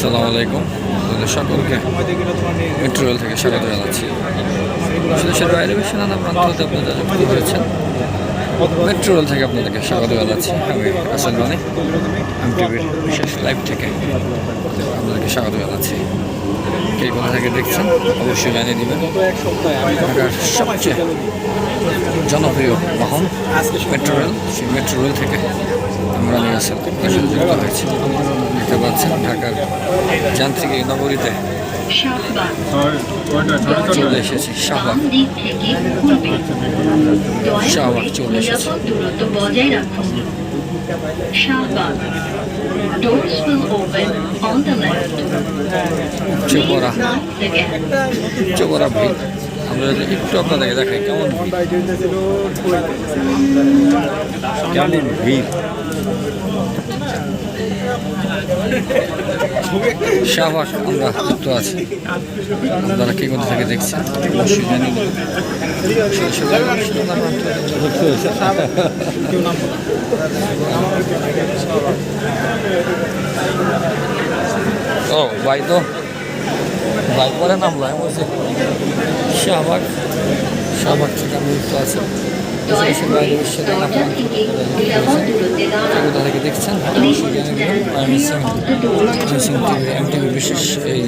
আসসালামু আলাইকুম। আপনাদের সকলকে মেট্রো রেল থেকে স্বাগত জানাচ্ছি। দেশের বাইরে বেশি নানা প্রান্ততে আপনারা যুক্ত হয়েছেন থেকে আপনাদেরকে স্বাগত জানাচ্ছি। আমি আসল মানে টিভির বিশেষ লাইভ থেকে আপনাদেরকে স্বাগত জানাচ্ছি। কে কোথা থেকে দেখছেন, অবশ্যই জানিয়ে দেবেন। ঢাকার সবচেয়ে জনপ্রিয় বাহন, মেট্রো রেল, সেই মেট্রো রেল থেকে আমরা নিয়ে সাথে যুক্ত হয়েছি। দেখতে পাচ্ছেন ঢাকার যান্ত্রিক এই নগরীতে চলে এসেছি, শাহবাগ শাহবাগ চলে এসেছে। Doors will open on the left. উচ্চ পড়া Please mind the gap. উচ্চ পড়া ভিড় আমরা একটু আপনাদেরকে দেখাই, কেমন কেমন ভিড়? শাহবাগ আমরা যুক্ত আছি। আপনারা কে কোথা থেকে দেখছেন? অবশ্যই হয়েছে। ও, ভাই তো? ভাই পরে নামলো আমি বলছি শাহবাগ শাহবাগ থেকে আমি উঠতে আছি। দয়া দেশের করে বাইরে বিশ্বের নানা দরজা প্রান্ত থেকে নিরাপদ দূরত্বে কে দাঁড়ান কোথা থেকে দেখছেন Please অবশ্যই জানিয়ে দেবেন stand আমি clear of the doors. সিং টিভি বিশেষ এই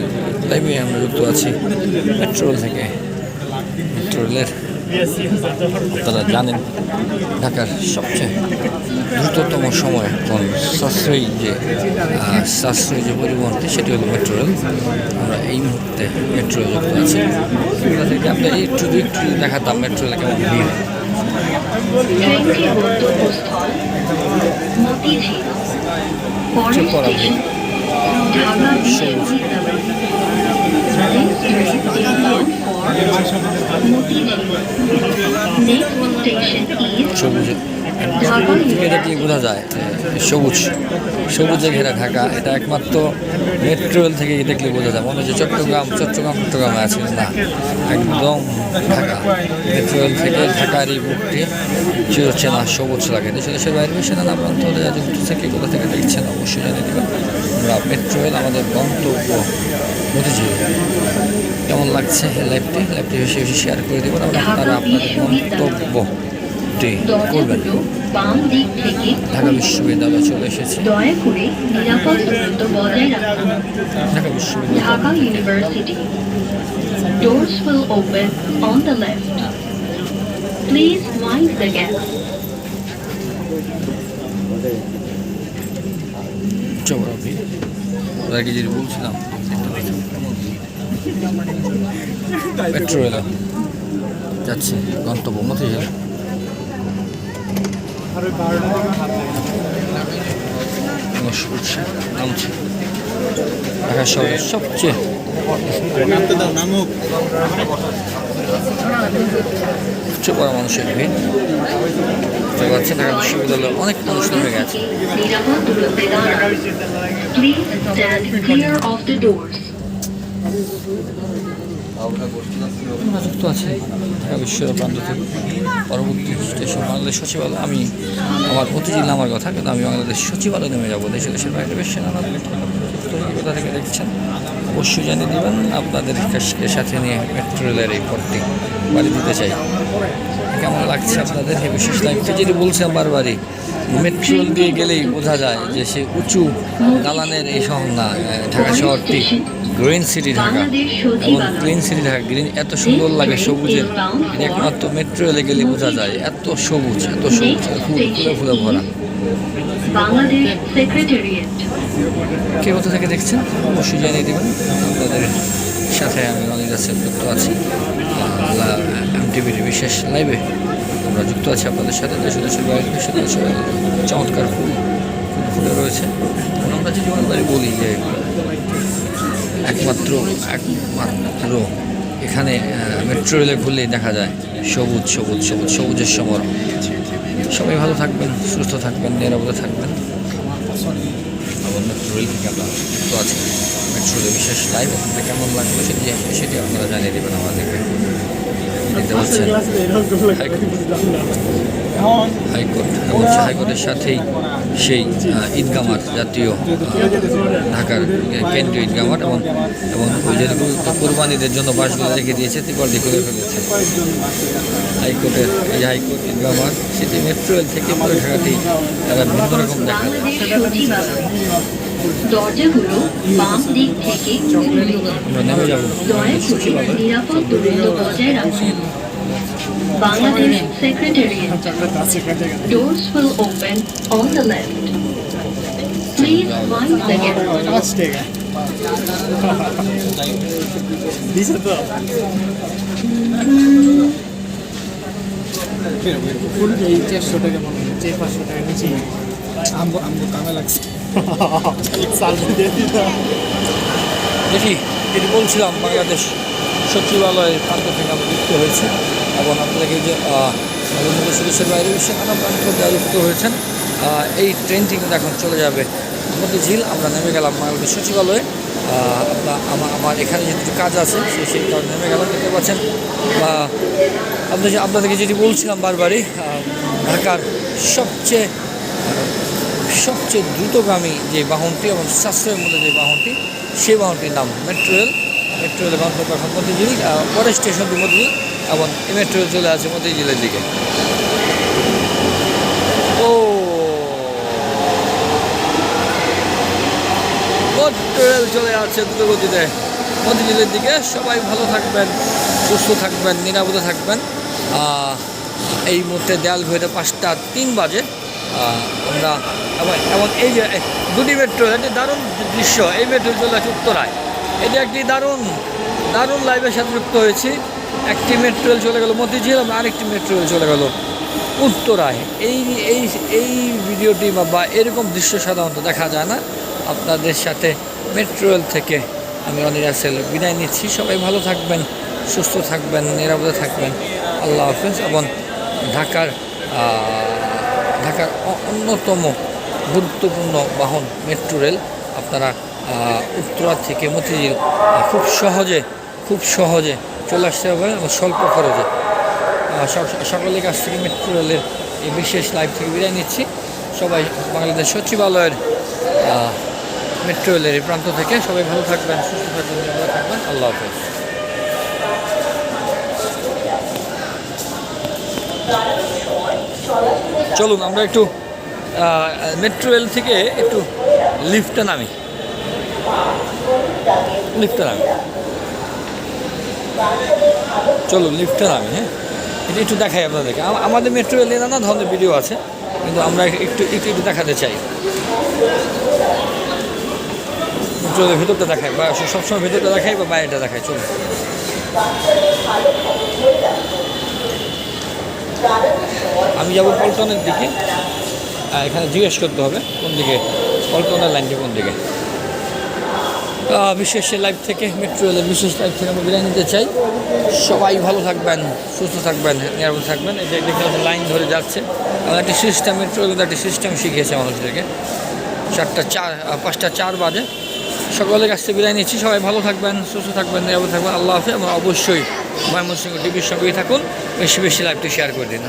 লাইভে আমরা যুক্ত আছি। মেট্রোল থেকে, মেট্রোলের আপনারা জানেন ঢাকার সবচেয়ে দ্রুততম সময় এখন সাশ্রয়ী যে সাশ্রয়ী যে পরিবহনটি সেটি হলো মেট্রো রেল আমরা এই মুহূর্তে মেট্রো যুক্ত আছি। থেকে আমরা একটু একটু দেখাতাম মেট্রো রেলে কেমন ভিড়। চুপ করা স্টেশন সবুজ ঢাকা থেকে বোঝা যায় সবুজ সবুজে ঘেরা ঢাকা এটা একমাত্র মেট্রো রেল থেকে দেখলে বোঝা যায়। মনে হচ্ছে চট্টগ্রাম চট্টগ্রাম চট্টগ্রামে আছে না একদম ঢাকা। মেট্রো রেল থেকে ঢাকার এই বুকটি চেনা সবুজ লাগে। দেশের বাইরে নানা প্রান্ত হলে যুক্ত থেকে কোথা থেকে দেখছেন? অবশ্যই জানিয়ে দেবেন। আমরা মেট্রো রেল আমাদের গন্তব্য মতিঝিল কেমন লাগছে এই লাইভটি লাইভটি বেশি বেশি শেয়ার করে দেবেন এবং আপনারা আপনাদের গন্তব্য করবেন ঢাকা বিশ্ববিদ্যালয়ে চলে এসেছি ঢাকা বিশ্ববিদ্যালয় Dhaka University. Doors will open on the left. Please mind the gap. যেটা বলছিলাম? মেট্রো যাচ্ছে গন্তব্য মানুষ উঠছে নামছে। ঢাকা শহরের সবচেয়ে উচ্চ পড়া মানুষের ভিড়। বুঝতে পারছেন ঢাকা বিশ্ববিদ্যালয়ে অনেক মানুষ নেমে গেছে। পরবর্তী স্টেশন বাংলাদেশ সচিবালয়। আমি আমার প্রতিদিন নামার কথা, কিন্তু আমি বাংলাদেশ সচিবালয় নেমে যাব। দেশে দেশের বাইরে বেশ কোথা থেকে দেখছেন। অবশ্যই জানিয়ে দেবেন। আপনাদের সাথে নিয়ে রেলের এই পথটি বাড়ি দিতে চাই। কেমন লাগছে আপনাদের এই বিশেষ লাইফটি যেটি বলছিলাম বারবারই মেট্রো রেল দিয়ে গেলেই বোঝা যায় যে সে উঁচু দালানের এই শহর না ঢাকা শহরটি গ্রিন সিটি ঢাকা। এবং গ্রিন সিটি ঢাকা গ্রিন এত সুন্দর লাগে সবুজের। এটা একমাত্র মেট্রো রেলে গেলে বোঝা যায় এত সবুজ এত সবুজ ফুল ফুলে ফুলে ভরা। কে কোথা থেকে দেখছেন? অবশ্যই জানিয়ে দেবেন। আপনাদের সাথে আমি অনেক কাছে যুক্ত আছি। এম টিভির বিশেষ লাইভে আমরা যুক্ত আছি আপনাদের সাথে। দেশ দেশের বাইরে দেশে দেশের চমৎকার ফুল ফুল ফুলে রয়েছে। আমরা যে জীবনবাড়ি বলি যে একমাত্র একমাত্র এখানে মেট্রো রেলে ঘুরলেই দেখা যায় সবুজ সবুজ সবুজ, সবুজের সমর। সবাই ভালো থাকবেন, সুস্থ থাকবেন, নিরাপদে থাকবেন। মেট্রো রেল থেকে আমরা যুক্ত আছি। মেট্রোলে বিশেষ লাইভ আপনাদের কেমন লাগল সেটি সেটি আপনারা জানিয়ে দেবেন আমাদেরকে। দেখতে পাচ্ছেন? হাইকোর্ট। হাইকোর্টের সাথেই সেই মাঠ জাতীয় ঢাকার কেন্দ্রীয় ঈদগাহ মাঠ এবং এবং ওই যে কোরবানিদের জন্য বাসগুলো রেখে দিয়েছে দিয়ে করে ফেলেছে। হাইকোর্টের এই হাইকোর্ট ঈদগাহ মাঠ সেটি মেট্রো রেল থেকে পুরো ঢাকাতেই তারা ভিন্ন রকম দেখা দরজাগুলো বাম দিক থেকে দয়া করে নিরাপদ দূরত্ব বজায় রাখুন। Bangladesh secretariat Doors will open on the left. Please mind the gap. পাঁচ টাকা দিছে তো ফুল এই চারশো টাকা মনে হচ্ছে পাঁচশো টাকা নিচে আমগো আমগো কামে লাগছে দিয়ে দেখি যেটি বলছিলাম, বাংলাদেশ সচিবালয়ের প্রান্ত থেকে আমরা যুক্ত হয়েছে এবং আপনাদেরকে যে নরেন্দ্র সদস্যের বাইরে নানা প্রান্ত যুক্ত হয়েছেন এই ট্রেনটি কিন্তু এখন চলে যাবে মতিঝিল আমরা নেমে গেলাম বাংলাদেশ সচিবালয়ে। আমার আমার এখানে যেটুকু কাজ আছে, সেই সেই কারণে নেমে গেলাম, দেখতে পাচ্ছেন। বা আপনি যে, আপনাদেরকে যেটি বলছিলাম বারবারই ঢাকার সবচেয়ে সবচেয়ে দ্রুতগামী যে বাহনটি এবং সাশ্রয়ের মধ্যে যে বাহনটি সেই বাহনটির নাম মেট্রো রেল মেট্রো মতিঝিল আহ, স্টেশনটি মতিঝিল এবং মেট্রো রেল চলে আছে মতিঝিলের দিকে। ও! মেট্রো রেল চলে আছে দ্রুত গতিতে মতিঝিলের দিকে। সবাই ভালো থাকবেন সুস্থ থাকবেন নিরাপদে থাকবেন। এই মুহূর্তে দেয়াল ঘড়িতে পাঁচটা তিন বাজে। আমরা এবং এবং এই যে দুটি মেট্রো একটি দারুণ দৃশ্য, এই মেট্রো চলে আছে উত্তরায়। এটি একটি দারুণ দারুণ লাইভের সাথে যুক্ত হয়েছি। একটি মেট্রো রেল চলে গেল মতিঝিল এবং আরেকটি মেট্রো রেল চলে গেল উত্তরায়। এই এই এই ভিডিওটি বা এরকম দৃশ্য সাধারণত দেখা যায় না। আপনাদের সাথে মেট্রো রেল থেকে আমি অনির আসেল বিদায় নিচ্ছি। সবাই ভালো থাকবেন, সুস্থ থাকবেন, নিরাপদে থাকবেন। আল্লাহ হাফেজ। এবং ঢাকার ঢাকার অন্যতম গুরুত্বপূর্ণ বাহন মেট্রো রেল আপনারা উত্তরা থেকে মতিঝিল খুব সহজে খুব সহজে চলে আসতে পারবেন এবং স্বল্প খরচে। সকলের কাছ থেকে মেট্রো রেলের এই বিশেষ লাইভ থেকে বিদায় নিচ্ছি। সবাই বাংলাদেশ সচিবালয়ের মেট্রো রেলের এই প্রান্ত থেকে সবাই ভালো থাকবেন, সুস্থ থাকবেন থাকবেন। আল্লাহ হাফেজ। চলুন, আমরা একটু মেট্রো রেল থেকে একটু লিফটে নামি। লিফটে নামি। চলুন লিফটে নামি হ্যাঁ? এটা একটু দেখাই আপনাদেরকে। আমাদের মেট্রো রেলে নানা ধরনের ভিডিও আছে, কিন্তু আমরা একটু একটু একটু দেখাতে চাই। মেট্রো রেলের ভেতরটা দেখাই, বা সবসময় ভেতরটা দেখাই বা বাইরেটা দেখাই, চলুন। আমি যাব পল্টনের দিকে। এখানে জিজ্ঞেস করতে হবে কোন দিকে, পল্টনের লাইনটি কোন দিকে। বিশেষ লাইভ থেকে মেট্রো রেলের বিশেষ লাইভ থেকে আমরা বিদায় নিতে চাই। সবাই ভালো থাকবেন, সুস্থ থাকবেন, নিরাপদ থাকবেন। এটা দেখে লাইন ধরে যাচ্ছে। আমরা একটি সিস্টেম মেট্রো রেলের একটি সিস্টেম শিখিয়েছে মানুষদেরকে চারটা চার পাঁচটা চার বাজে। সকলের কাছ থেকে বিদায় নিচ্ছি। সবাই ভালো থাকবেন, সুস্থ থাকবেন, নিরাপদ থাকবেন। আল্লাহ হাফিজ। এবং অবশ্যই ময়মনসিংহ টিভির সঙ্গেই থাকুন। বেশি বেশি লাইভটি শেয়ার করে দিন।